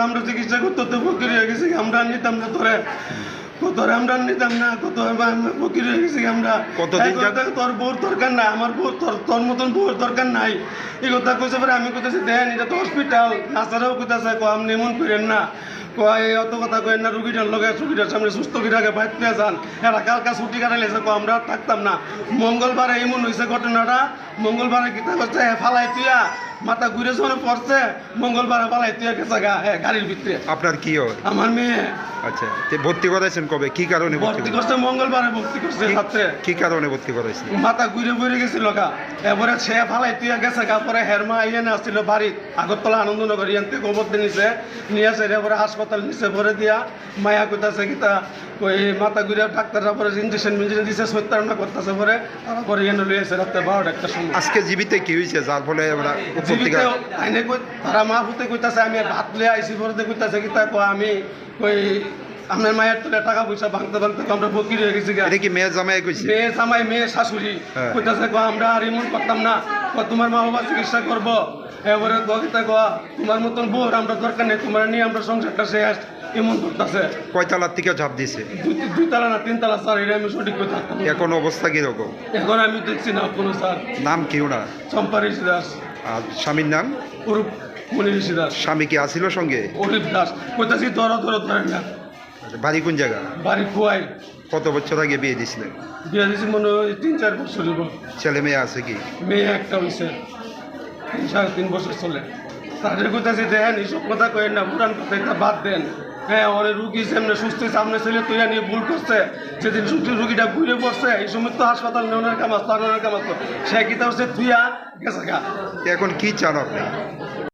আমরা চিকিৎসা করতে আমরা নিতাম না তোরে। তোরা আমরা নিতাম না কত ফকির হয়ে গেছি আমরা। যাক- তোর বউর দরকার নাই আমার বউ তোর তোর মতন বউর দরকার নাই। এই কথা কইছে পরে আমি কইতাছি দেন এটা তো হসপিটাল নাচারাও কইতাছে কো আপনি এমন করেন না। কয় এই অত কথা কয়েন না রুগীটার লগে রুগীটার সামনে সুস্থ আগে বাইর পেয়ে যান। এরা কালকা ছুটি কাটাইলেছে কো আমরা থাকতাম না। মঙ্গলবারে এমন হয়েছে ঘটনাটা মঙ্গলবারে কিতা করছে ফালাই তুইয়া। মাথা ঘুরে যখন পড়ছে মঙ্গলবার ফালাই তুইয়া গেছে হ্যাঁ গাড়ির ভিতরে। আপনার কি হয়? আমার মেয়ে। আচ্ছা তে ভর্তি করাইছেন কবে? কি কারণে ভর্তি করছে মঙ্গলবারে ভর্তি করছে কি- রাত্রে কি কারণে ভর্তি করাইছেন? মাথা ঘুরে ঘুরে গেছিল গা। এবারে সে ফালাই তুই গেছে গা পরে হেরমা ইয়ে আসছিল বাড়িত আগরতলা আনন্দনগর ইয়ান্তে গোবর নিছে নিয়ে আসে এবারে হাসপাতাল নিচে ভরে দিয়া মায়া কইতাছে কিতা ওই মাথা ঘুরে ডাক্তাররা পরে ইঞ্জেকশন মিঞ্জেকশন দিছে সত্যারণা করতেছে পরে তারপরে এনে লই রাত্রে বারোটা একটা সময়। আজকে জীবিতে কি হয়েছে যার ফলে আমরা উপর আইনে কই তারা মা ফুতে কইতাছে আমি ভাত লিয়ে আইসি পরে কইতাছে কিতা কয় আমি কই আমার মায়ের তোলে টাকা পয়সা ভাঙতে ভাঙতে আমরা বকির হয়ে গেছি গা। এটা কি মেয়ে জামাই কইছে মেয়ে জামাই মেয়ে শাশুড়ি। কইতাছে কো আমরা আর এমন করতাম না। কো তোমার মা বাবা চিকিৎসা করব এবারে কইতা কো তোমার মতন বউ আমরা দরকার নেই তোমার নিয়ে আমরা সংসারটা শেষ এমন করতেছে কয়তালার থেকে ঝাঁপ দিছে? দুই তালা না তিন তালা স্যার এটা আমি সঠিক কথা এখন অবস্থা কীরকম? এখন আমি দেখছি না কোনো স্যার নাম কি ওনার চম্পা দাস। আর স্বামীর নাম? অরূপ মণি ঋষি দাস। স্বামী কি আসিল সঙ্গে? অরূপ দাস। কইতাছি ধরো ধরো ধরেন না। বাড়ি কোন জায়গা? বাড়ি খুয়াই। কত বছর আগে বিয়ে দিয়েছিলেন বিয়ে দিয়েছি মনে হয় তিন চার বছর ছেলে মেয়ে আছে কি? মেয়ে একটা হয়েছে তিন সাড়ে তিন বছর চলে। তাদের কোথাছে দেন এইসব কথা কয়েন না পুরান কথা বাদ দেন। হ্যাঁ ওরে রুগী সামনে সুস্থ সামনে ছেলে তুই নিয়ে ভুল করছে। সেদিন সুস্থ রুগীটা ঘুরে পড়ছে, এই সময় তো হাসপাতাল নেওয়ার কামাজ তার কামাজ আসতো সে কি তা হচ্ছে তুইয়া গেছে এখন কি চান আপনি?